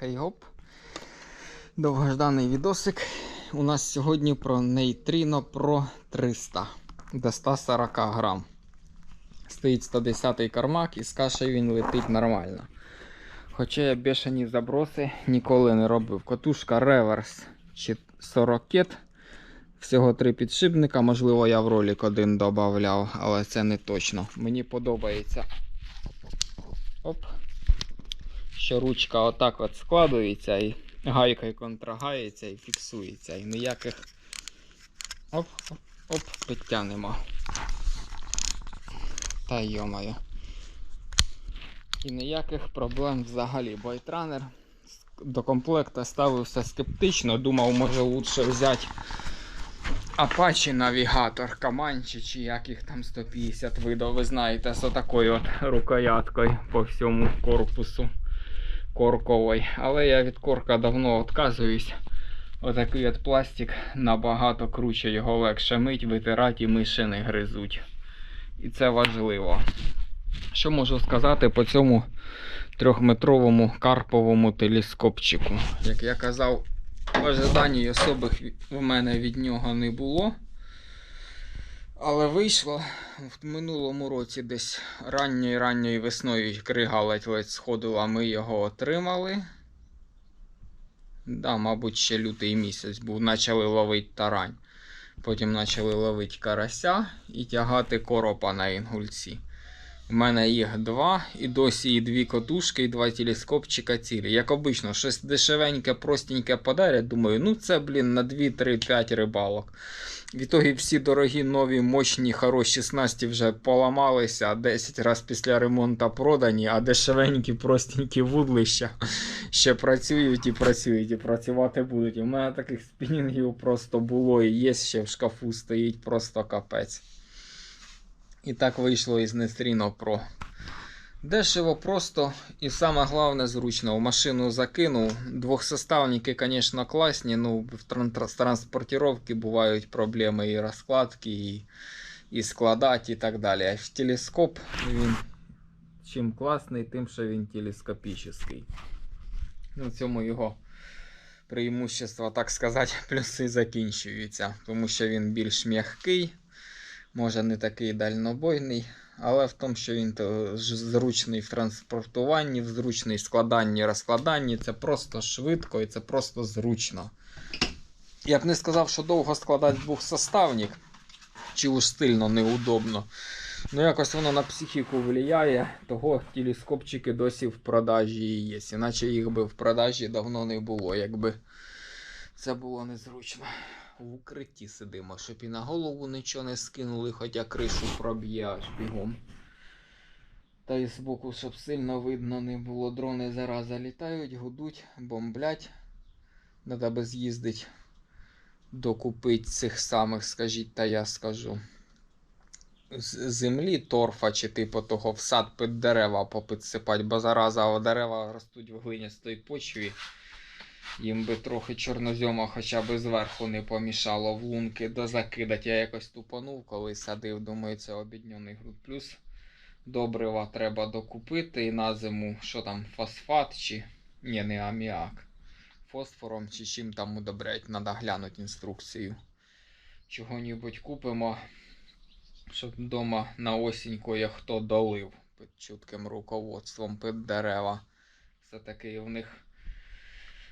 Хей гоп. Довгожданий відосик. У нас сьогодні про Neutrino Pro 300 до 140 грам. Стоїть 110 кармак і з кашею він летить нормально. Хоча я бешені заброси ніколи не робив. Котушка реверс чи 40 Всього три підшипника, можливо, я в ролик один додавав, але це не точно. Мені подобається. Оп. Що ручка отак от складується і гайкою контрагається і фіксується. І ніяких оп, оп, оп, підтягнемо. Та йомаю. І ніяких проблем взагалі. Бойтранер до комплекта ставився скептично, думав, може лучше взяти Apache навігатор, Каманчі чи яких там 150 видів, ви знаєте, з отакою от рукояткою по всьому корпусу корковий. Але я від корка давно відказуюсь. Отакий от пластик набагато круче, його легше мить, витирати і миші не гризуть. І це важливо. Що можу сказати по цьому трьохметровому карповому телескопчику? Як я казав, ожиданій особих в мене від нього не було. Але вийшло в минулому році десь ранньою ранньою весною крига ледь-ледь сходила, ми його отримали. Да, мабуть, ще лютий місяць був. Почали ловити тарань. Потім почали ловити карася і тягати коропа на інгульці. У мене їх два, і досі і дві котушки, і два телескопчика цілі. Як обично, щось дешевеньке, простеньке подарять. Думаю, ну це, блін, на 2-3-5 рибалок. В ітогі всі дорогі, нові, мощні, хороші снасті вже поламалися, 10 разів після ремонту продані, а дешевенькі, простенькі вудлища ще працюють і працюють, і працювати будуть. У мене таких спінінгів просто було і є ще в шкафу стоїть просто капець. І так вийшло із Neutrino Pro. Дешево просто і саме головне зручно. В машину закинув. Двохсоставники, звісно, класні, ну в тран- з транспортировки бувають проблеми і розкладки, і, і складати, і так далі. А в телескоп він чим класний, тим, що він телескопічний. Ну, в цьому його преимущества, так сказати, плюси закінчуються, тому що він більш м'який. Може не такий дальнобойний, але в тому, що він зручний в транспортуванні, в зручний складанні, розкладанні, це просто швидко і це просто зручно. Я б не сказав, що довго складати двохсоставник, чи уж стильно неудобно. Ну, якось воно на психіку впливає, того телескопчики досі в продажі є. Іначе їх би в продажі давно не було, якби це було незручно в укритті сидимо, щоб і на голову нічого не скинули, хоча кришу проб'є аж бігом. Та й збоку, щоб сильно видно не було. Дрони зараза літають, гудуть, бомблять. Треба би з'їздить докупить цих самих, скажіть, та я скажу. З землі торфа чи типу того в сад під дерева попідсипать, бо зараза дерева ростуть в глиністій почві. Їм би трохи чорнозьома хоча б зверху не помішало в лунки дозакидати. Я якось тупанув, коли садив. Думаю, це обідньоний груд. Плюс добрива треба докупити на зиму, що там, фосфат чи. Ні, не аміак. Фосфором чи чим там удобрять, треба глянути інструкцію. Чого-небудь купимо, щоб вдома на осінь кое-хто долив під чутким руководством під дерева. Все-таки в них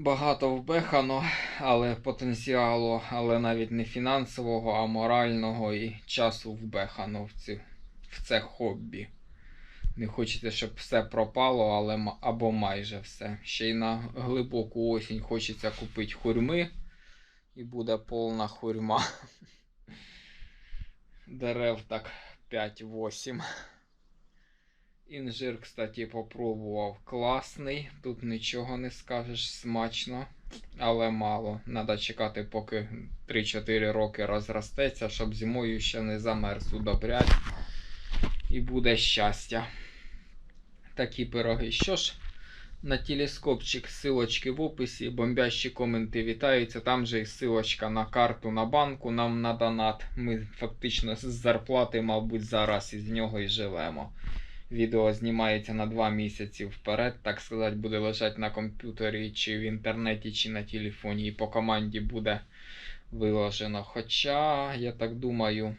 багато вбехано, але потенціалу, але навіть не фінансового, а морального і часу вбехано в, ці, в це хобі. Не хочете, щоб все пропало, але або майже все. Ще й на глибоку осінь хочеться купити хурми, і буде повна хурма. Дерев так 5-8. Інжир, кстати, попробував класний. Тут нічого не скажеш, смачно, але мало. Надо чекати, поки 3-4 роки розростеться, щоб зимою ще не замерз удобрять. І буде щастя. Такі пироги. Що ж, на телескопчик силочки в описі, бомбящі коменти вітаються. Там же і силочка на карту на банку нам на донат. Ми фактично з зарплати, мабуть, зараз із нього і живемо. Відео знімається на 2 місяці вперед, так сказати, буде лежати на комп'ютері, чи в інтернеті, чи на телефоні, і по команді буде виложено. Хоча, я так думаю,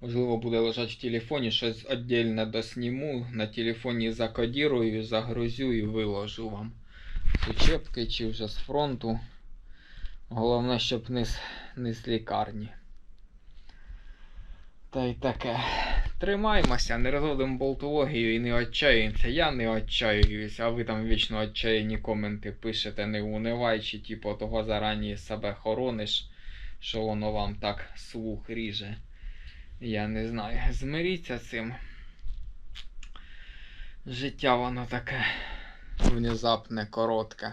можливо, буде лежати в телефоні, щось віддільне досніму, на телефоні закодірую, загрузю і виложу вам. З учебки чи вже з фронту. Головне, щоб не з, не з лікарні. Та й таке. Тримаймося, не розводимо болтологію і не отчаюємося. Я не отчаююсь, а ви там вічно отчаяні коменти пишете, не унивай, чи типу того зарані себе хорониш, що воно вам так слух ріже. Я не знаю. Змиріться цим. Життя воно таке внезапне, коротке.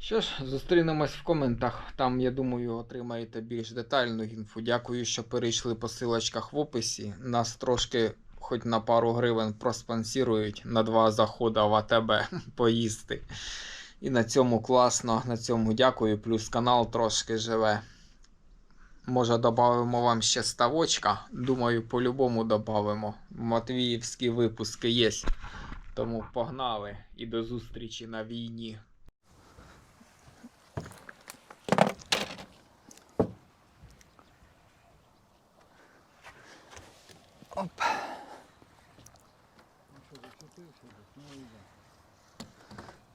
Що ж, зустрінемось в коментах. Там, я думаю, отримаєте більш детальну інфу. Дякую, що перейшли по силочках в описі. Нас трошки, хоч на пару гривень, проспонсірують на два заходи в АТБ поїсти. І на цьому класно, на цьому дякую. Плюс канал трошки живе. Може, додамо вам ще ставочка. Думаю, по-любому додамо. Матвіївські випуски є. Тому погнали і до зустрічі на війні. Оп.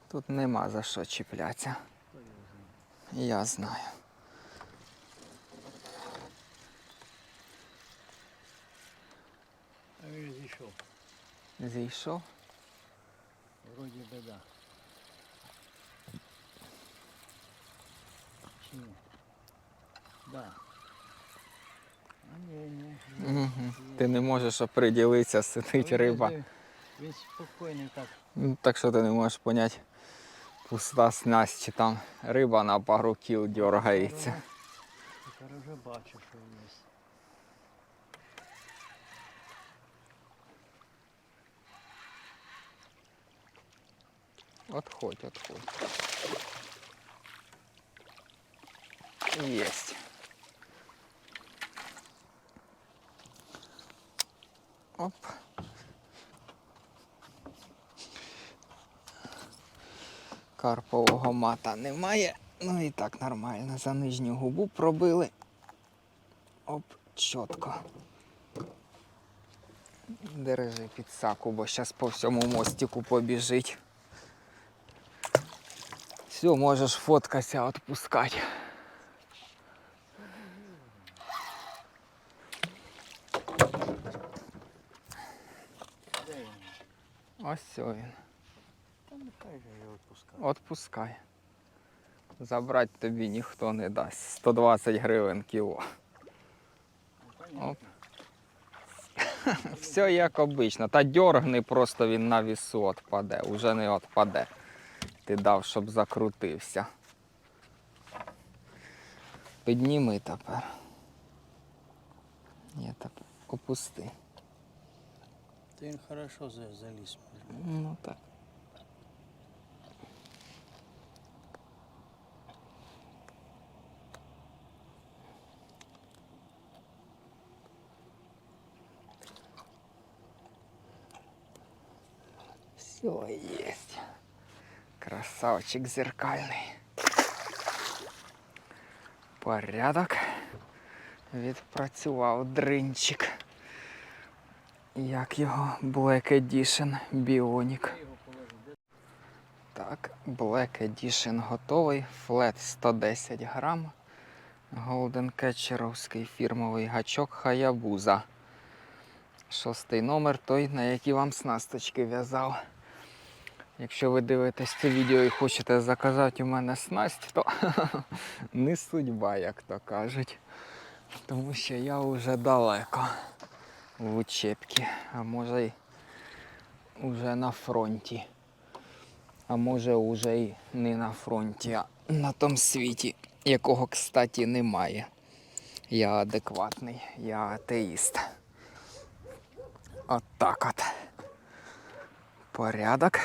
Тут нема за що чіплятися. Я знаю. А він зійшов. Зійшов. Вроді би да. Чи ні? Да. Угу. Ти не можеш оприділитися, сидить Він риба. Він спокійний так. Ну, Так що ти не можеш поняти, пуста снасть чи там риба на пару кіл дергається. Тепер вже бачу, що є. Отходь, отходь. Есть. Оп. Карпового мата немає. Ну і так нормально. За нижню губу пробили. Оп, чітко. Держи під саку, бо зараз по всьому мостику побіжить. Все, можеш фоткатися, відпускати. Ось він. Та нехай же його відпускає. Отпускай. Забрати тобі ніхто не дасть. 120 гривень кіло. Оп. Все як обично. Та дьоргни, просто він на вісу відпаде. Уже не відпаде. Ти дав, щоб закрутився. Підніми тепер. Ні, так опусти. Та він хорошо заліз. Ну так. Все есть. Красавчик зеркальний. Порядок. Відпрацював дринчик. Як його Black Edition Bionic. Так, Black Edition готовий. Флет 110 грам. Golden Кетчеровський фірмовий гачок Hayabusa. Шостий номер той, на який вам снасточки в'язав. Якщо ви дивитесь це відео і хочете заказати у мене снасть, то не судьба, як то кажуть. Тому що я вже далеко в учебці, а може й уже на фронті. А може уже й не на фронті, а на тому світі, якого, кстати, немає. Я адекватний, я атеїст. От так от. Порядок.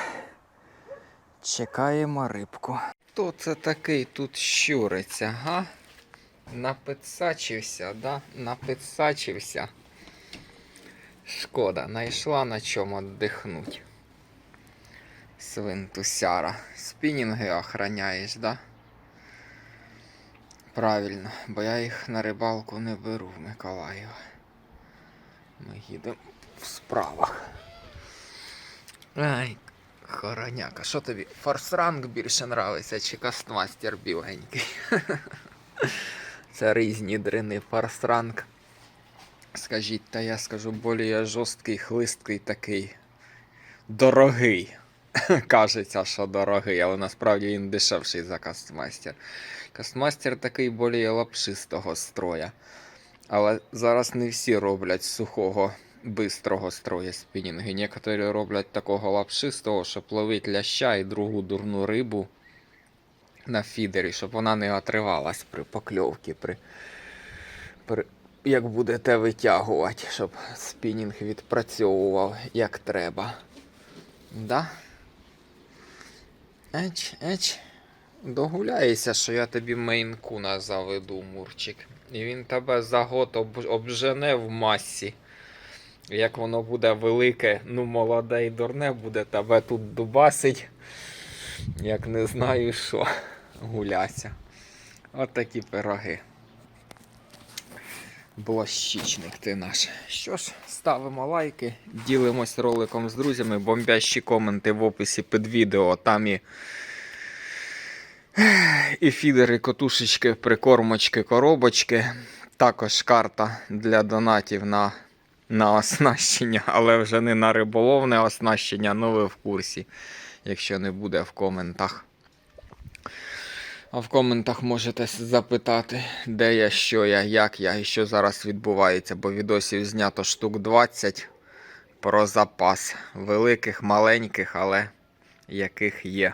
Чекаємо рибку. Хто це такий тут щуриться, га? Напицачився, да? Напицачився. Шкода, знайшла на чому віддихнуть. Свинтусяра. Спінінги охраняєш, да? Правильно, бо я їх на рибалку не беру в Миколаєва. Ми їдемо в справах. Ай, хороняка. Що тобі? Форсранг більше нравиться чи кастмастер біленький? Це різні дрини. Форсранг. Скажіть, та я скажу, більш жорсткий, хлисткий такий. Дорогий. Кажеться, що дорогий, але насправді він дешевший за кастмастер. Кастмастер такий більш лапшистого строя. Але зараз не всі роблять сухого, бистрого строя спінінги. Некоторі роблять такого лапшистого, щоб ловить ляща і другу дурну рибу на фідері, щоб вона не отривалась при покльовці, при, при, як будете витягувати, щоб спінінг відпрацьовував як треба. Да? Еч, еч. Догуляєшся, що я тобі мейнкуна заведу, Мурчик. І він тебе за год об... обжене в масі. Як воно буде велике, ну молоде і дурне, буде тебе тут дубасить. Як не знаю що. Гуляся. От такі пироги. Блощичник ти наш. Що ж, ставимо лайки, ділимось роликом з друзями, бомбящі коменти в описі під відео. Там і і фідери, котушечки, прикормочки, коробочки. Також карта для донатів на, на оснащення, але вже не на риболовне оснащення, ну ви в курсі, якщо не буде в коментах. А в коментах можете запитати, де я, що я, як я і що зараз відбувається, бо відосів знято штук 20 про запас. Великих, маленьких, але яких є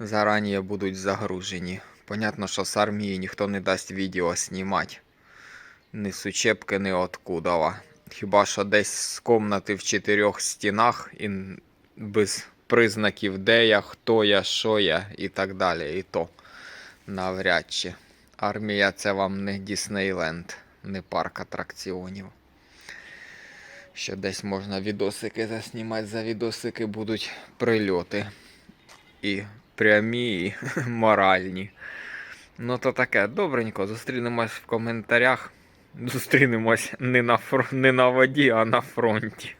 зарані будуть загружені. Понятно, що з армії ніхто не дасть відео знімати. Ні з учебки, ні откудова. Хіба що десь з комнати в чотирьох стінах і без признаків, де я, хто я, що я і так далі. І то навряд чи. Армія це вам не Діснейленд, не парк атракціонів. Що десь можна відосики заснімати, за відосики будуть прильоти і прямі, і моральні. Ну, то таке, добренько, зустрінемось в коментарях. Зустрінемось не на, фр... не на воді, а на фронті.